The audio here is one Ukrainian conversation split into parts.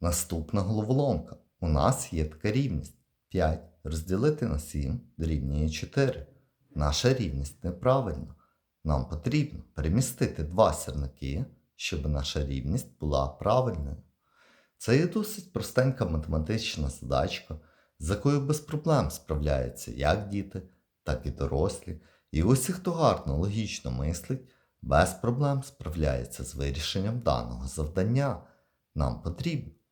Наступна головоломка. У нас є така рівність. 5 розділити на 7 дорівнює 4. Наша рівність неправильна. Нам потрібно перемістити два сірники, щоб наша рівність була правильною. Це є досить простенька математична задачка, з якою без проблем справляються як діти, так і дорослі. І усі, хто гарно логічно мислить, без проблем справляється з вирішенням даного завдання. Нам потрібно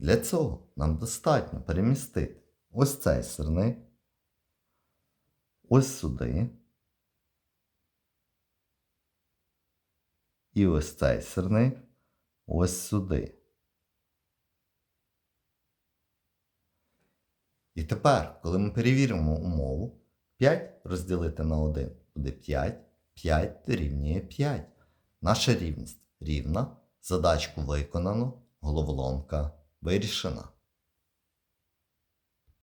Для цього нам достатньо перемістити ось цей сирник, ось сюди. І ось цей сирник ось сюди. І тепер, коли ми перевіримо умову, 5 розділити на 1 буде 5, 5 дорівнює 5. Наша рівність рівна, задачку виконано, головоломка вирішена.